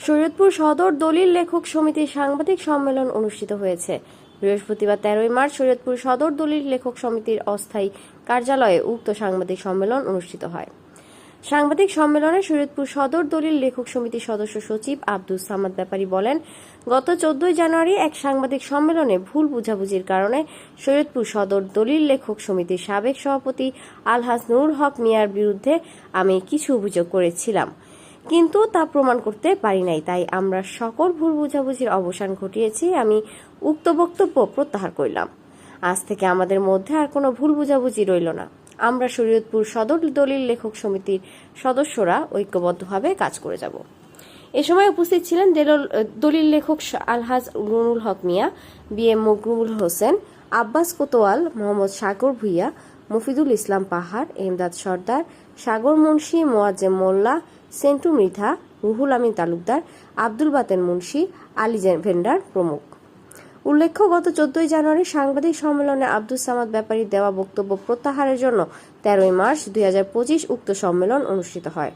শরীয়তপুর সদর দলিল লেখক সমিতির সাংবাদিক সম্মেলন অনুষ্ঠিত হয়েছে। বৃহস্পতিবার তেরোই মার্চ শরীয়তপুর সদর দলিল লেখক সমিতির অস্থায়ী কার্যালয়ে উক্ত সাংবাদিক সম্মেলন অনুষ্ঠিত হয়। সাংবাদিক সম্মেলনে শরীয়তপুর সদর দলিল লেখক সমিতির সদস্য সচিব আব্দুল সামাদ ব্যাপারী বলেন, গত চোদ্দই জানুয়ারি এক সাংবাদিক সম্মেলনে ভুল বুঝাবুঝির কারণে শরীয়তপুর সদর দলিল লেখক সমিতির সাবেক সভাপতি আলহাজ নুরুল হক মিয়ার বিরুদ্ধে আমি কিছু অভিযোগ করেছিলাম। কিন্তু তা প্রমাণ করতে পারি নাই। তাই আমরা সকল ভুল বুঝাবুঝির অবসান ঘটিয়েছি, আমি উক্ত বক্তব্য প্রত্যাহার করলাম। আজ থেকে আমাদের মধ্যে আর কোনো ভুল বুঝাবুঝি রইল না। আমরা শরীয়তপুর সদর দলিল লেখক সমিতির সদস্যরা ঐক্যবদ্ধভাবে কাজ করে যাব। এ সময় উপস্থিত ছিলেন দলিল লেখক আলহাজ নুরুল হক মিয়া বি এম মকরুল হোসেন, আব্বাস কোতোয়াল, মোহাম্মদ সাগর ভুইয়া, মফিদুল ইসলাম পাহাড়, এমদাদ সর্দার, সাগর মুন্সি, মোয়াজ্জেম মোল্লা সেন্টু মৃধা রুহুল আমিন তালুকদার, আব্দুল বাতেন মুন্সি, আলী ভেন্ডার প্রমুখ। উল্লেখ্য, গত চোদ্দই জানুয়ারি সাংবাদিক সম্মেলনে আব্দুল সামাদ ব্যাপারী দেওয়া বক্তব্য প্রত্যাহারের জন্য তেরোই মার্চ দুই হাজার পঁচিশ উক্ত সম্মেলন অনুষ্ঠিত হয়।